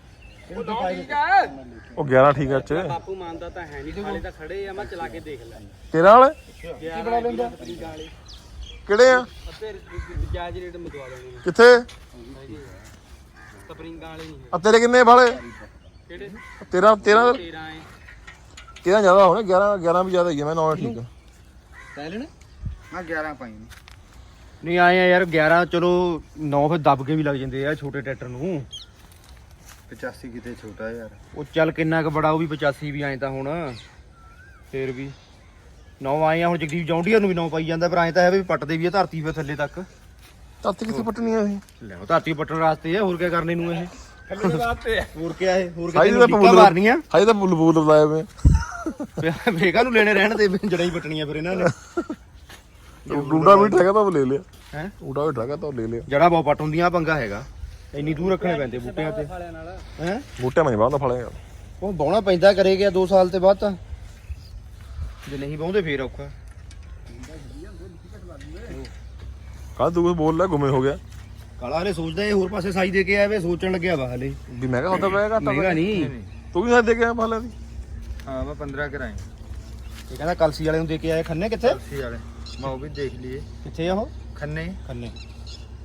9 ਠੀਕ ਆ। ਉਹ 11 ਠੀਕ ਆ ਚ ਬਾਪੂ ਮੰਨਦਾ ਤਾਂ ਹੈ ਨਹੀਂ ਹਾਲੇ ਤਾਂ ਖੜੇ ਆ ਮੈਂ ਚਲਾ ਕੇ ਦੇਖ ਲੈ। ਤੇਰਾ ਵਾਲੇ? ਕੀ ਕਿਹੜੇ ਆ? ਤੇਰਾ ਤੇਰਾ ਤੇਰਾ ਜ਼ਿਆਦਾ ਹੋਣਾ 11 11 ਵੀ ਜ਼ਿਆਦਾ ਹੀ ਮੈਂ 9 ਠੀਕ ਆ। ਲੈ ਮੈਂ 11 ਪਾਈ ਨਹੀਂ ਆਏ ਯਾਰ 11 ਚਲੋ 9 ਫਿਰ ਦੱਬ ਕੇ ਵੀ ਲੱਗ ਜਾਂਦੇ ਆ ਛੋਟੇ ਟਰੈਕਟਰ ਨੂੰ। 85 ਕਿਤੇ ਛੋਟਾ ਯਾਰ। ਉਹ ਚੱਲ ਕਿੰਨਾ ਕੁ ਬੜਾ ਉਹ ਵੀ 85 ਵੀ ਆਏ ਤਾਂ ਹੁਣ। ਫੇਰ ਵੀ। 9 ਆਏ ਆ ਹੁਣ ਜਗਦੀਪ ਜੌਂਡੀਅਰ ਨੂੰ ਵੀ 9 ਪਾਈ ਜਾਂਦਾ ਪਰ ਐਂ ਤਾਂ ਹੈ ਵੀ ਪੱਟਦੇ ਵੀ ਆ ਧਰਤੀ ਫੇ ਥੱਲੇ ਤੱਕ। ਤੱਤ ਕਿੱਥੇ ਪਟਣੀ ਆ ਇਹ? ਲੈ ਉਹ ਧਰਤੀ ਪੱਟਣ ਵਾਸਤੇ ਆ ਹੋਰ ਕੀ ਕਰਨੇ ਨੂੰ ਇਹ? ਥੱਲੇ ਦੇ ਵਾਸਤੇ ਹੋਰ ਕੀ ਇਹ? ਹੋਰ ਹਾਈ ਕਿਤੇ ਤਾਂ ਟਿੱਕਾ ਬਬੂਲ ਮਾਰਨੀਆਂ? ਹਾਈ ਤਾਂ ਬੁੱਲ ਬੁੱਲ ਬੁਲਾਏ ਵੇ। ਬੇਗਾ ਨੂੰ ਲੈਣੇ ਰਹਿਣ ਤੇ ਜੜਾਂ ਹੀ ਪੱਟਣੀਆਂ ਫਿਰ ਇਹਨਾਂ ਨੇ। ਡੂਡਾ ਵੀ ਠਗਾ ਤਾਂ ਉਹ ਲੈ ਲਿਆ। ਹੈ? ਡੂਡਾ ਵੀ ਠਗਾ ਤਾਂ ਉਹ ਲੈ ਲਿਆ। ਜੜਾ ਬਹੁਤ ਪੱਟ ਹੁੰਦੀਆਂ ਆਹ ਪੰਗਾ ਹੈਗਾ। ਇੰਨੀ ਦੂਰ ਰੱਖਣੇ ਪੈਂਦੇ ਬੂਟਿਆਂ ਤੇ। ਹੈ? ਬੂਟਿਆਂ ਮੈਂ ਬਾਹਰ ਫੜੇਗਾ ਉਹ ਬਾਉਣਾ ਪੈਂਦਾ ਕਰੇ ਗਿਆ 2 ਸਾਲ ਤੇ ਬਾਅਦ ਤਾਂ। ਜੇ ਨਹੀਂ ਬਾਉਂਦੇ ਫੇਰ ਔਖਾ। ਕੱਲ ਤੂੰ ਬੋਲ ਲੈ ਗੁੰਮੇ ਹੋ ਗਿਆ। ਕਾਲਾ ਹਲੇ ਸੋਚਦਾ ਇਹ ਹੋਰ ਪਾਸੇ ਸਾਈ ਦੇ ਕੇ ਆਇਆ ਵੇ ਸੋਚਣ ਲੱਗਿਆ ਵਾ ਹਲੇ। ਵੀ ਮੈਂ ਕਿਹਾ ਹੁੰਦਾ ਪਏਗਾ ਮਹਿੰਗਾ ਨਹੀਂ। ਤੂੰ ਵੀ ਸਾਥ ਦੇ ਕੇ ਆਇਆ ਪਾਲਾ ਦੀ? ਹਾਂ ਮੈਂ 15 ਕਰਾਏ ਇਹ ਕਹਿੰਦਾ ਕਲਸੀ ਵਾਲੇ ਨੂੰ ਦੇ ਕੇ ਆਇਆ। ਖੰਨੇ ਕਿੱਥੇ? ਸੀ ਵਾਲੇ। ਮੈਂ ਉਹ ਵੀ ਦੇਖ ਲਈਏ। ਕਿੱਥੇ ਆ ਉਹ? ਖੰਨੇ। ਖੰਨੇ।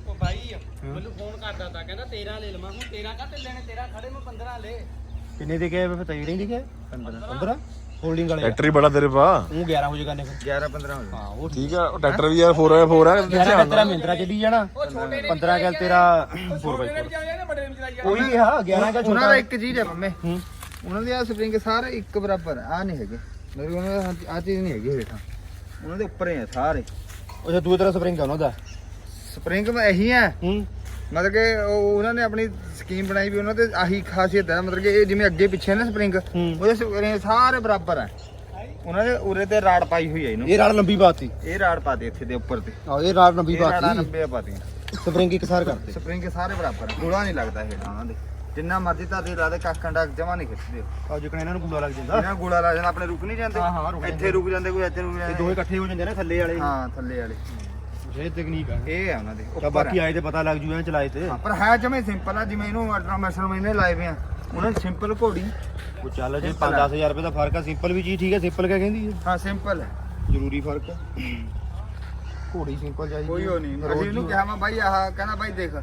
ਉਹ ਬਾਈ ਮੈਨੂੰ ਫੋਨ ਕਰਦਾ ਤਾ ਕਹਿੰਦਾ 13 ਲੈ ਲਵਾਂ। ਹੁਣ 13 ਕਾਤੇ ਲੈਣੇ? 13 ਖੜੇ ਮੈਂ 15 ਲੈ। ਕਿੰਨੇ ਦੇ ਵੇ ਫਿਰ ਤੇਰੇ ਹੀ ਦੇ ਕੇ ਆਇਆ 15 15 ਹੋਲਡਿੰਗ ਵਾਲੇ ਟਰੈਕਟਰ ਹੀ ਬੜਾ ਤੇਰੇ ਪਾ ਉਹ 11 ਹੋ ਜਾਗਾ ਨੇ ਫਿਰ। 11 15 ਹੋ ਗਏ ਹਾਂ ਉਹ ਠੀਕ ਆ ਉਹ ਟਰੈਕਟਰ ਵੀ ਯਾਰ 4x4 ਆ 11 ਦਾ ਤੇਰਾ ਮਹਿੰਦਰਾ ਚੱਲੀ ਜਾਣਾ। 15 ਗੱਲ ਤੇਰਾ 4x4 ਕੋਈ ਹਾਂ 11 ਦਾ ਉਹਨਾਂ ਛੋਟਾ। ਦਾ ਇੱਕ ਚੀਜ਼ ਹੈ ਮੰਮੇ ਉਹਨਾਂ ਦੇ ਆ ਸਪਰਿੰਗ ਸਾਰੇ ਇੱਕ ਬਰਾਬਰ ਆ ਨਹੀਂ ਹੈਗੇ। ਮੇਰੇ ਕੋਲ ਉਹਨਾਂ ਦਾ ਆ ਚੀਜ਼ ਨਹੀਂ ਹੈਗੀ ਹੇਠਾਂ। ਉਹਨਾਂ ਦੇ ਉੱਪਰ ਹੀ ਆ ਸਾਰੇ। ਅੱਛਾ ਦੂਏ ਤਰ੍ਹਾਂ ਸਪਰਿੰਗ ਆ ਉਹਨਾਂ ਦਾ। ਸਪਰਿੰਗ ਮੈਂ ਇਹੀ ਹੈ ਹੂੰ। ਮਤਲਬ ਕਿ ਉਹ ਉਹਨਾਂ ਨੇ ਆਪਣੀ ਸਕੀਮ ਬਣਾਈ ਵੀ ਉਹਨਾਂ ਤੇ ਆਹੀ ਖਾਸੀਅਤ ਹੈ। ਮਤਲਬ ਕਿ ਇਹ ਜਿਵੇਂ ਅੱਗੇ ਪਿੱਛੇ ਨਾ ਸਪਰਿੰਗ ਹੂੰ। ਉਹਦੇ ਸਾਰੇ ਬਰਾਬਰ ਹੈ ਉਹਨਾਂ ਦੇ ਉਰੇ ਤੇ ਰਾੜ ਪਾਈ ਹੋਈ ਹੈ ਇਹਨੂੰ। ਇਹ ਰਾੜ ਲੰਬੀ ਬਾਤੀ ਇਹ ਰਾੜ ਪਾ ਦੇ ਇੱਥੇ ਦੇ ਉੱਪਰ ਤੇ। ਆ ਇਹ ਰਾੜ ਲੰਬੀ ਇਹ ਰਾੜਾਂ ਬਾਤੀ ਲੰਬੇ ਪਾਤੀਆਂ। ਸਪਰਿੰਗ ਇੱਕ ਸਾਰ ਕਰਤੇ। ਸਪਰਿੰਗ ਸਾਰੇ ਬਰਾਬਰ ਹੈ ਗੋਲਾ ਨਹੀਂ ਲੱਗਦਾ ਹੇਠਾਂ ਉਹਨਾਂ ਦੇ। ਜਿੰਨਾ ਮਰਜ਼ੀ ਧਰਦੇ ਲਾ ਦੇ ਕੱਖ ਕੰਡਾ ਜਮਾ ਨਹੀਂ ਖਿੱਚਦੇ ਆ ਜਿਕਣ ਇਹਨਾਂ ਨੂੰ ਕੂੜਾ ਲੱਗ ਜਾਂਦਾ। ਇਹਨਾਂ ਗੋਲਾ ਲਾ ਜਾਣਾ ਆਪਣੇ ਰੁਕ ਨਹੀਂ ਜਾਂਦੇ। ਹਾਂ, ਹਾਂ, ਰੁਕ ਇੱਥੇ ਰੁਕ ਜਾਂਦੇ ਕੋਈ ਇੱਥੇ ਰੁਕ ਇਹ ਜਾਂਦੇ। ਇਕੱਠੇ ਹੋ ਜਾਂਦੇ ਨੇ ਥੱਲੇ ਵਾਲੇ। ਹਾਂ ਥੱਲੇ ਵਾਲੇ। ਇਹ ਤਕਨੀਕ ਆ। ਇਹ ਆ ਉਹਨਾਂ ਦੇ ਤਾਂ ਉੱਪਰ ਬਾਕੀ ਹੈ। ਆਏ ਤੇ ਪਤਾ ਲੱਗ ਜੂ ਐ ਚਲਾਏ ਤੇ। ਹਾਂ, ਪਰ ਹੈ ਜਮੇ ਸਿੰਪਲ ਆ ਜਿਵੇਂ ਇਹਨੂੰ ਅਲਟਰਾ ਮੈਸ਼ਰ ਮੈਨੇ ਲਾਏ ਵੇ ਆ। ਉਹਨਾਂ ਨੇ ਸਿੰਪਲ ਘੋੜੀ। ਉਹ ਚੱਲ ਜੇ Simple ਆ। 5-10000 ਰੁਪਏ ਦਾ ਫ਼ਰਕ ਆ ਸਿੰਪਲ ਵੀ ਚੀਜ਼ ਠੀਕ ਹੈ ਸਿੰਪਲ ਕਿਆ ਕਹਿੰਦੀ ਹੈ ਹਾਂ ਸਿੰਪਲ ਹੈ ਜ਼ਰੂਰੀ ਫ਼ਰਕ ਆ। ਘੋੜੀ ਸਿੰਪਲ ਚਾਹੀਦੀ ਕੋਈ ਉਹ ਨਹੀਂ ਰੋਜ਼ ਅਸੀਂ ਇਹਨੂੰ ਦੀ- ਕਿਹਾ ਮੈਂ ਬਾਈ ਆਹ ਕਹਿੰਦਾ ਬਾਈ ਦੇਖ।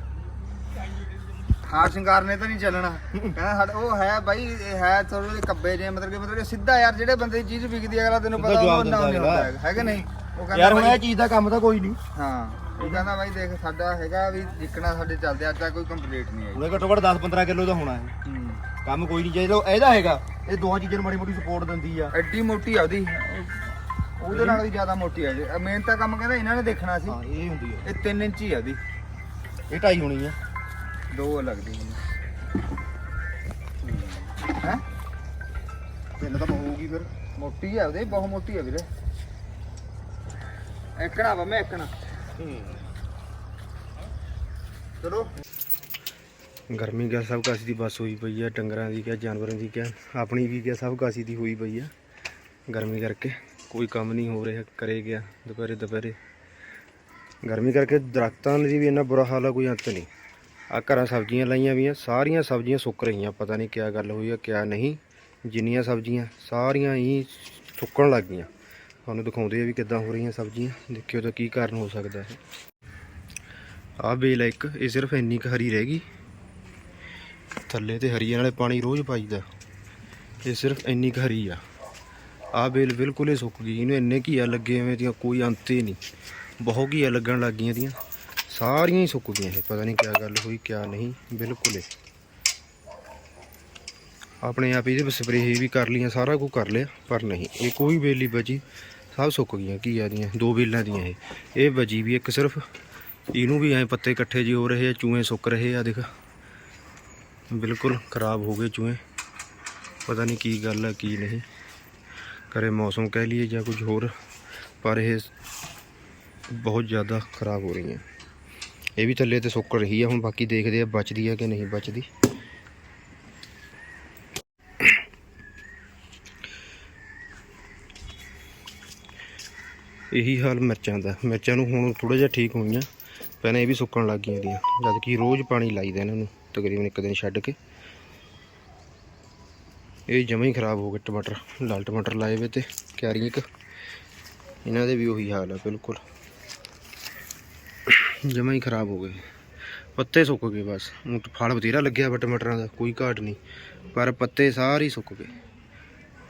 ਹਾਰ ਸ਼ਿੰਗਾਰ ਨੇ ਤਾਂ ਨਹੀਂ ਚੱਲਣਾ। ਕਹਿੰਦਾ ਸਾਡਾ ਉਹ ਹੈ ਬਾਈ ਇਹ ਹੈ ਥੋੜੇ ਜਿਹੇ ਕੱਬੇ ਜੇ ਮਤਲਬ ਕਿ ਮਤਲਬ ਕਿ ਸਿੱਧਾ ਯਾਰ ਜਿਹੜੇ ਬੰਦੇ ਦੀ ਚੀਜ਼ ਵਿਕਦੀ ਹੈ ਅਗਲਾ ਤੈਨੂੰ ਸਿੱਧਾ ਪਤਾ ਜਵਾਬ ਉਹ ਨਾ ਦਿੰਦਾ ਨਹੀਂ ਅਗਲਾ। ਹੁੰਦਾ ਹੈਗਾ, ਹੈ ਕਿ ਨਹੀਂ? ਉਹ ਕਹਿੰਦਾ ਯਾਰ ਹੁਣ ਇਹ ਚੀਜ਼ ਦਾ ਕੰਮ ਤਾਂ ਕੋਈ ਨਹੀਂ। ਹਾਂ ਉਹ ਕਹਿੰਦਾ ਬਾਈ ਦੇਖ ਸਾਡਾ ਹੈਗਾ ਵੀ ਜਿੱਕਣਾ ਸਾਡੇ ਚੱਲਦੇ ਅੱਜ ਤੱਕ ਕੋਈ ਕੰਪਲੀਟ ਨਹੀਂ ਆਈ ਉਹਨੇ ਘੱਟੋ ਘੱਟ 10-15 ਕਿਲੋ ਦਾ ਹੋਣਾ ਹੈ। ਹੂੰ। ਕੰਮ ਕੋਈ ਨਹੀਂ ਚਾਹੀਦਾ ਇਹਦਾ ਹੈਗਾ ਇਹ ਦੋਹਾਂ ਚੀਜ਼ਾਂ ਨੂੰ ਮਾੜੀ ਮੋਟੀ ਸਪੋਰਟ ਦਿੰਦੀ ਆ। ਐਡੀ ਮੋਟੀ ਆ ਉਹਦੀ। ਉਹ- ਉਹਦੇ ਨਾਲ ਵੀ ਜ਼ਿਆਦਾ ਮੋਟੀ ਆ ਜੀ ਮੇਨ ਤਾਂ ਕੰਮ ਕਹਿੰਦਾ ਇਹਨਾਂ ਨੇ ਦੇਖਣਾ ਸੀ। ਹਾਂ ਇਹ ਹੁੰਦੀ ਆ। ਇਹ 3 ਇੰਚ ਹੀ ਆ ਉਹਦੀ। ਇਹ ਢਾਈ ਹੋਣੀ ਆ। ਦੋ ਲੱਗਦੀ ਹੈ? ਤਿੰਨ ਤਾਂ ਹੋਊਗੀ ਫਿਰ। ਮੋਟੀ ਆ ਉਹਦੀ ਬਹੁਤ ਮੋਟੀ ਆ ਵੀਰੇ। ਐਕਣਾ ਵਾ, ਮੈਂ ਐਕਣਾ ਚਲੋ। ਗਰਮੀ ਕਿਆ ਸਭ ਕਾਸੀ ਦੀ ਬਸ ਹੋਈ ਪਈ ਆ, ਡੰਗਰਾਂ ਦੀ ਕਿਆ, ਜਾਨਵਰਾਂ ਦੀ ਕਿਆ, ਆਪਣੀ ਵੀ ਕਿਆ ਸਭ ਕਾਸੀ ਦੀ ਹੋਈ ਪਈ ਆ। ਗਰਮੀ ਕਰਕੇ ਕੋਈ ਕੰਮ ਨਹੀਂ ਹੋ ਰਿਹਾ, ਕਰੇ ਗਿਆ ਦੁਪਹਿਰੇ ਦੁਪਹਿਰੇ। ਗਰਮੀ ਕਰਕੇ ਦਰਖਤਾਂ ਦੀ ਵੀ ਇੰਨਾ ਬੁਰਾ ਹਾਲ ਆ, ਕੋਈ ਅੰਤ ਨਹੀਂ। ਆ ਘਰਾਂ ਸਬਜ਼ੀਆਂ ਲਾਈਆਂ ਵੀਆਂ, ਸਾਰੀਆਂ ਸਬਜ਼ੀਆਂ ਸੁੱਕ ਰਹੀਆਂ, ਪਤਾ ਨਹੀਂ ਕਿਆ ਗੱਲ ਹੋਈ ਆ, ਕਿਆ ਨਹੀਂ। ਜਿੰਨੀਆਂ ਸਬਜ਼ੀਆਂ, ਸਾਰੀਆਂ ਹੀ ਸੁੱਕਣ ਲੱਗ ਗਈਆਂ। ਤੁਹਾਨੂੰ ਦਿਖਾਉਂਦੇ ਆ ਵੀ ਕਿੱਦਾਂ ਹੋ ਰਹੀਆਂ ਸਬਜ਼ੀਆਂ, ਦੇਖਿਓ ਤਾਂ ਕੀ ਕਾਰਨ ਹੋ ਸਕਦਾ ਹੈ। ਆਹ ਬੇਲ ਇੱਕ, ਇਹ ਸਿਰਫ ਇੰਨੀ ਕੁ ਹਰੀ ਰਹਿ ਗਈ। ਥੱਲੇ ਤੇ ਹਰੀਆਂ ਨਾਲੇ ਪਾਣੀ ਰੋਜ਼ ਪਾਈਦਾ। ਇਹ ਸਿਰਫ ਇੰਨੀ ਕੁ ਹਰੀ ਆ। ਆਹ ਬੇਲ ਬਿਲਕੁਲ ਹੀ ਸੁੱਕ ਗਈ, ਇਹਨੂੰ ਇੰਨੇ ਘੀਆ ਲੱਗੇ ਐਵੇਂ ਦੀਆਂ, ਕੋਈ ਅੰਤ ਹੀ ਨਹੀਂ। ਬਹੁਤ ਘੀਆ ਲੱਗਣ ਲੱਗ ਗਈਆਂ ਦੀਆਂ। ਸਾਰੀਆਂ ਹੀ ਸੁੱਕ ਗਈਆਂ ਇਹ, ਪਤਾ ਨਹੀਂ ਕਿਆ ਗੱਲ ਹੋਈ, ਕਿਆ ਨਹੀਂ, ਬਿਲਕੁਲ ਹੀ। ਆਪਣੇ ਆਪ ਇਹਦੇ ਸਪਰੇਅ ਵੀ ਕਰ ਲਈਆਂ, ਸਾਰਾ ਕੁਝ ਕਰ ਲਿਆ, ਪਰ ਨਹੀਂ, ਇਹ ਕੋਈ ਬੇਲ ਨਹੀਂ ਬਚੀ। ਸਭ ਸੁੱਕ ਗਈਆਂ ਘੀਆ ਦੀਆਂ, ਦੋ ਬੇਲਾਂ ਦੀਆਂ ਇਹ। ਇਹ ਬਚੀ ਵੀ ਇੱਕ ਸਿਰਫ, ਇਹਨੂੰ ਵੀ ਐ ਪੱਤੇ ਇਕੱਠੇ ਜਿਹੇ ਹੋ ਰਹੇ ਆ, ਚੂਹੇ ਸੁੱਕ ਰਹੇ ਆ, ਦੇਖ। ਬਿਲਕੁਲ ਖਰਾਬ ਹੋ ਗਏ ਚੂਹੇ। ਪਤਾ ਨਹੀਂ ਕੀ ਗੱਲ ਆ, ਕੀ ਨਹੀਂ। ਕਰੇ ਮੌਸਮ ਕਹਿ ਲਈਏ ਜਾਂ ਕੁਝ ਹੋਰ, ਪਰ ਇਹ ਬਹੁਤ ਜ਼ਿਆਦਾ ਖਰਾਬ ਹੋ ਰਹੀਆਂ। ਇਹ ਵੀ ਥੱਲੇ ਤੇ ਸੁੱਕ ਰਹੀ ਆ, ਹੁਣ ਬਾਕੀ ਦੇਖਦੇ ਆ ਬਚਦੀ ਆ ਕਿ ਨਹੀਂ ਬਚਦੀ। ਇਹੀ ਹਾਲ ਮਿਰਚਾਂ ਦਾ। ਮਿਰਚਾਂ ਨੂੰ ਹੁਣ ਥੋੜਾ ਜਿਹਾ ਠੀਕ ਹੋਈਆਂ। ਪਹਿਲਾਂ ਇਹ ਵੀ ਸੁੱਕਣ ਲੱਗ ਗਈਆਂ ਦੀਆਂ। ਜਦ ਕਿ ਰੋਜ਼ ਪਾਣੀ ਲਾਈਦਾ ਇਹਨਾਂ ਨੂੰ, ਤਕਰੀਬਨ ਇੱਕ ਦਿਨ ਛੱਡ ਕੇ। ਇਹ ਜਮਾਂ ਹੀ ਖਰਾਬ ਹੋ ਗਏ ਟਮਾਟਰ। ਲਾਲ ਟਮਾਟਰ ਲਾਏ ਵੇ ਤੇ ਕਿਆਰੀ ਇੱਕ। ਇਹਨਾਂ ਦੇ ਵੀ ਉਹੀ ਹਾਲ ਆ, ਬਿਲਕੁਲ। ਜਮਾਂ ਹੀ ਖਰਾਬ ਹੋ ਗਏ। ਪੱਤੇ ਸੁੱਕ ਗਏ ਬਸ। ਹੁਣ ਫਲ ਬਥੇਰਾ ਲੱਗਿਆ ਵਾ ਟਮਾਟਰਾਂ ਦਾ, ਕੋਈ ਘਾਟ ਨਹੀਂ। ਪਰ ਪੱਤੇ ਸਾਰੇ ਹੀ ਸੁੱਕ ਗਏ।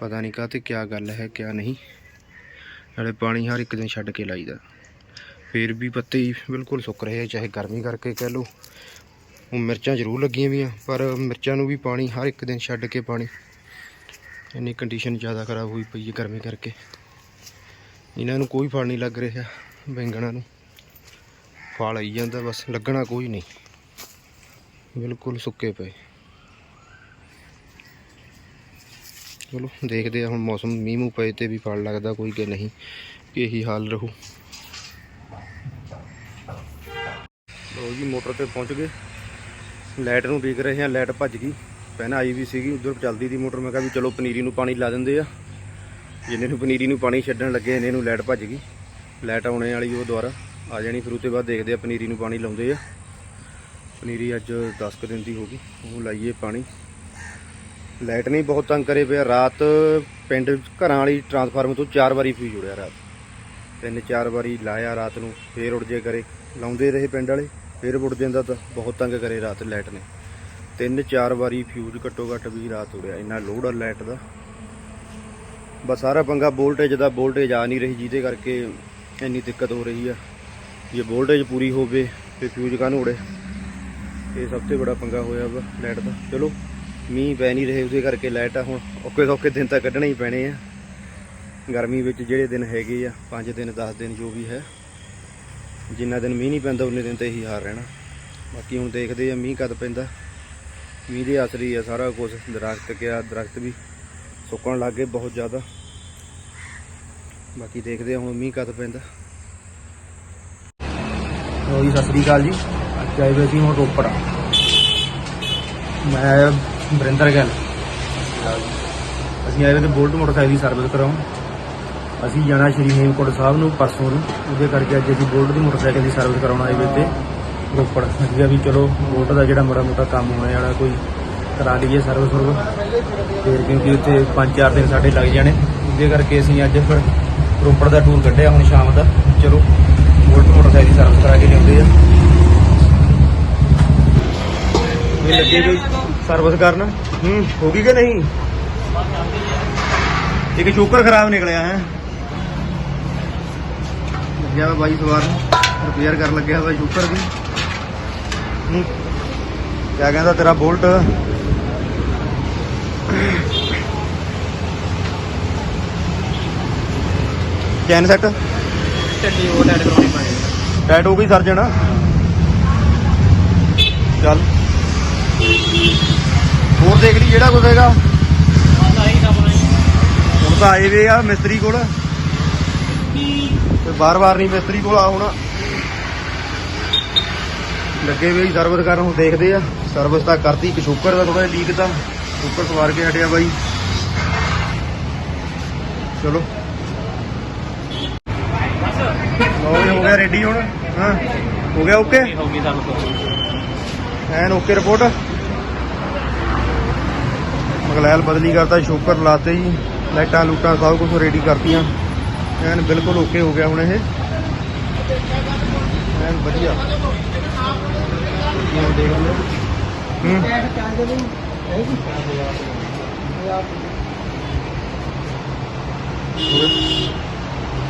ਪਤਾ ਨਹੀਂ ਕਾਹਤੇ ਕਿਆ ਗੱਲ ਹੈ, ਕਿਆ ਨਹੀਂ। ਨਾਲੇ ਪਾਣੀ ਹਰ ਇੱਕ ਦਿਨ ਛੱਡ ਕੇ ਲਾਈਦਾ। ਫੇਰ ਵੀ ਪੱਤੇ ਹੀ ਬਿਲਕੁਲ ਸੁੱਕ ਰਹੇ ਆ, ਚਾਹੇ ਗਰਮੀ ਕਰਕੇ ਕਹਿ ਲਓ। ਉਹ ਮਿਰਚਾਂ ਜ਼ਰੂਰ ਲੱਗੀਆਂ ਵੀਆਂ, ਪਰ ਮਿਰਚਾਂ ਨੂੰ ਵੀ ਪਾਣੀ ਹਰ ਇੱਕ ਦਿਨ ਛੱਡ ਕੇ ਪਾਣੀ। ਇੰਨੀ ਕੰਡੀਸ਼ਨ ਜ਼ਿਆਦਾ ਖਰਾਬ ਹੋਈ ਪਈ ਹੈ ਗਰਮੀ ਕਰਕੇ। ਇਹਨਾਂ ਨੂੰ ਕੋਈ ਫਲ ਨਹੀਂ ਲੱਗ ਰਿਹਾ ਬੈਂਗਣਾ ਨੂੰ। ਫਲ ਆਈ ਜਾਂਦਾ ਬਸ, ਲੱਗਣਾ ਕੋਈ ਨਹੀਂ। ਬਿਲਕੁਲ ਸੁੱਕੇ ਪਏ। ਚਲੋ, ਦੇਖਦੇ ਆ ਹੁਣ ਮੌਸਮ, ਮੀਂਹ ਮੂੰਹ ਪਏ ਤੇ ਵੀ ਫਲ ਲੱਗਦਾ, ਕੋਈ ਕਿ ਨਹੀਂ ਕਿ ਇਹੀ ਹਾਲ ਰਹੂ। ਲੋ ਜੀ, ਮੋਟਰ ਤੇ ਪਹੁੰਚ ਗਏ। ਲਾਈਟ ਨੂੰ ਦੇਖ ਰਹੇ ਹਾਂ, ਲਾਈਟ ਭੱਜ ਗਈ। ਪਹਿਲਾਂ ਆਈ ਵੀ ਸੀਗੀ, ਉਧਰ ਚੱਲਦੀ ਦੀ ਮੋਟਰ, ਮੈਂ ਕਿਹਾ ਵੀ ਚਲੋ ਪਨੀਰੀ ਨੂੰ ਪਾਣੀ ਲਾ ਦਿੰਦੇ ਆ। ਜਿੰਨੇ ਨੂੰ ਪਨੀਰੀ ਨੂੰ ਪਾਣੀ ਛੱਡਣ ਲੱਗੇ, ਇਹਨੇ ਨੂੰ ਲਾਈਟ ਭੱਜ ਗਈ। ਲਾਈਟ ਆਉਣੇ ਵਾਲੀ ਉਹ ਦੁਬਾਰਾ ਆ ਜਾਣੀ, ਫਿਰ ਉਹਦੇ ਬਾਅਦ ਦੇਖਦੇ ਆ ਪਨੀਰੀ ਨੂੰ ਪਾਣੀ ਲਾਉਂਦੇ ਆ। ਪਨੀਰੀ ਅੱਜ 10 ਕੁ ਦਿਨ ਦੀ ਹੋ ਗਈ, ਉਹ ਲਾਈਏ ਪਾਣੀ। ਲਾਈਟ ਨਹੀਂ ਬਹੁਤ ਤੰਗ ਕਰੇ ਪਿਆ। ਰਾਤ ਪਿੰਡ ਘਰਾਂ ਵਾਲੀ ਟਰਾਂਸਫਾਰਮਰ ਤੋਂ ਚਾਰ ਵਾਰੀ ਫਿਊਜ਼ ਉੜਿਆ ਰਾਤ। ਤਿੰਨ ਚਾਰ ਵਾਰੀ ਲਾਇਆ ਰਾਤ ਨੂੰ, ਫੇਰ ਉੜ ਜੇ ਕਰੇ। ਲਾਉਂਦੇ ਰਹੇ ਪਿੰਡ ਵਾਲੇ, ਫੇਰ ਉੜ ਜਾਂਦਾ ਤਾਂ ਬਹੁਤ ਤੰਗ ਕਰੇ ਰਾਤ ਲਾਈਟ ਨੇ। ਤਿੰਨ ਚਾਰ ਵਾਰੀ ਫਿਊਜ਼ ਘੱਟੋ ਘੱਟ ਵੀ ਰਾਤ ਉੜਿਆ, ਇੰਨਾ ਲੋਡ ਆ ਲਾਈਟ ਦਾ। ਬਸ ਸਾਰਾ ਪੰਗਾ ਵੋਲਟੇਜ ਦਾ ਵੋਲਟੇਜ ਆ ਨਹੀਂ ਰਹੀ ਜਿਹਦੇ ਕਰਕੇ ਇੰਨੀ ਦਿੱਕਤ ਹੋ ਰਹੀ ਆ। ਜੇ ਵੋਲਟੇਜ ਪੂਰੀ ਹੋਵੇ ਤੇ ਫਿਊਜ਼ ਕਾਹਨੂੰ ਉੜੇ? ਇਹ ਸਭ ਤੋਂ ਬੜਾ ਪੰਗਾ ਹੋਇਆ ਵਾ ਲਾਈਟ ਦਾ। ਚਲੋ। ਮੀਂਹ ਪੈ ਨਹੀਂ ਰਹੇ ਉਹਦੇ ਕਰਕੇ ਲਾਈਟ ਆ ਹੁਣ ਔਖੇ ਸੌਖੇ ਦਿਨ ਤਾਂ ਕੱਢਣੇ ਹੀ ਪੈਣੇ ਆ। ਗਰਮੀ ਵਿੱਚ ਜਿਹੜੇ ਦਿਨ ਹੈਗੇ ਆ 5 ਦਿਨ 10 ਦਿਨ ਜੋ ਵੀ ਹੈ, ਜਿੰਨਾ ਦਿਨ ਮੀਂਹ ਨਹੀਂ ਪੈਂਦਾ ਉਨੇ ਦਿਨ ਤੇ ਹੀ ਹਾਰ ਰਹਿਣਾ। ਬਾਕੀ ਹੁਣ ਦੇਖਦੇ ਆ ਮੀਂਹ ਕਦ ਪੈਂਦਾ। ਮੀਂਹ ਦੇ ਅਸਰ ਹੀ ਆ ਸਾਰਾ ਕੁਝ ਦਰਖਤ ਕਿਆ, ਦਰਖਤ ਵੀ ਸੁੱਕਣ ਲੱਗ ਗਏ ਬਹੁਤ ਜ਼ਿਆਦਾ। ਬਾਕੀ ਦੇਖਦੇ ਆ ਹੁਣ ਮੀਂਹ ਕਦ ਪੈਂਦਾ। ਲੋ ਸਤਿ ਸ੍ਰੀ ਅਕਾਲ ਜੀ। ਅੱਜ ਆਏ ਹੋਏ ਸੀ ਹੁਣ ਰੋਪੜ। ਮੈਂ ਵਰਿੰਦਰ ਗੱਲ। ਅਸੀਂ ਆਏ ਹੋਏ ਤੇ ਬੋਲਟ ਮੋਟਰਸਾਈਕਲ ਦੀ ਸਰਵਿਸ ਕਰਾਉਣ। ਅਸੀਂ ਜਾਣਾ ਸ਼੍ਰੀ ਹੇਮਕੁੰਟ ਸਾਹਿਬ ਨੂੰ, ਪਰਸੋਂ ਨੂੰ। ਉਹਦੇ ਕਰਕੇ ਅੱਜ ਅਸੀਂ ਬੋਲਟ ਦੀ ਮੋਟਰਸਾਈਕਲ ਦੀ ਸਰਵਿਸ ਕਰਾਉਣ ਆਏ ਹੋਏ ਤੇ ਰੋਪੜ। ਅਸੀਂ ਵੀ ਚਲੋ, ਬੋਲਟ ਦਾ ਜਿਹੜਾ ਮਾੜਾ ਮੋਟਾ ਕੰਮ ਹੋਣੇ ਵਾਲਾ, ਕੋਈ ਕਰਾ ਲਈਏ ਸਰਵਿਸ ਸਰਵਿਸ। ਫਿਰ ਕਿਉਂਕਿ ਉੱਥੇ 5-4 ਦਿਨ ਸਾਡੇ ਲੱਗ ਜਾਣੇ। ਉਹਦੇ ਕਰਕੇ ਅਸੀਂ ਅੱਜ ਫਿਰ ਰੋਪੜ ਦਾ ਟੂਰ ਕੱਢਿਆ ਹੁਣ ਸ਼ਾਮ ਦਾ। ਚਲੋ, ਬੋਲਟ ਮੋਟਰਸਾਈਕਲ ਦੀ ਸਰਵਿਸ ਕਰਾ ਕੇ ਲਿਆਉਂਦੇ ਆ। ਇਹ ਲੱਗੇ ਵੀ ਸਰਵਿਸ ਕਰਨ। ਹੂੰ ਹੋ ਗਈ ਕਿ ਨਹੀਂ? ਇੱਕ ਸ਼ੋਕਰ ਖਰਾਬ ਨਿਕਲਿਆ ਹੈ। ਲੱਗਿਆ ਵਾ ਬਾਈ ਸਵਾਰ ਰਿਪੇਅਰ ਕਰਨ ਲੱਗਿਆ ਵਾ ਸ਼ੋਕਰ ਦੀ। ਹੂੰ ਕਿਆ ਕਹਿੰਦਾ ਤੇਰਾ ਬੋਲਟ? ਚੈਨ ਸੈੱਟ? ਟੱਡੀ ਉਹ ਟੈਡ ਕਰਾਉਣੀ ਪੈਣੀ ਟਾਈਟ ਹੋ ਗਈ ਸਰਜਣ ਚੱਲ। ਹੋਰ ਦੇਖ ਲਈ ਜਿਹੜਾ ਕੁਝ ਹੈਗਾ। ਹੁਣ ਤਾਂ ਆਏ ਵੇ ਆ ਮਿਸਤਰੀ ਕੋਲ। ਤੇ ਬਾਰ-ਬਾਰ ਨਹੀਂ ਮਿਸਤਰੀ ਕੋਲ ਆ ਹੁਣ। ਲੱਗੇ ਵੀ ਸਰਵਿਸ ਕਰਨ ਹੁਣ ਦੇਖਦੇ ਆ। ਸਰਵਿਸ ਤਾਂ ਕਰਤੀ ਇੱਕ ਸ਼ੂਕਰ ਦਾ ਥੋੜਾ ਲੀਕ ਤਾਂ। ਸ਼ੂਕਰ ਸਵਾਰ ਕੇ ਹਟਿਆ ਬਾਈ। ਚਲੋ। ਜੀ, ਹੋ ਗਿਆ ਰੈਡੀ ਹੁਣ। ਹਾਂ। ਹੋ ਗਿਆ ਓਕੇ ਹੋ ਗਈ ਤੋਂ ਐਨ ਓਕੇ ਰਿਪੋਰਟ ਮਗਲੈਲ ਬਦਲੀ ਕਰਤਾ, ਸ਼ੋਕਰ ਲਾਤੇ ਜੀ, ਲਾਈਟਾਂ ਲੂਟਾਂ ਸਭ ਕੁਝ ਰੈਡੀ ਕਰਤੀਆਂ। ਐਨ ਬਿਲਕੁਲ ਓਕੇ ਹੋ ਗਿਆ ਹੁਣ ਇਹ। ਐਨ ਵਧੀਆ। ਦੇਖ ਲਓ। ਹੂੰ। ਹੋਰ?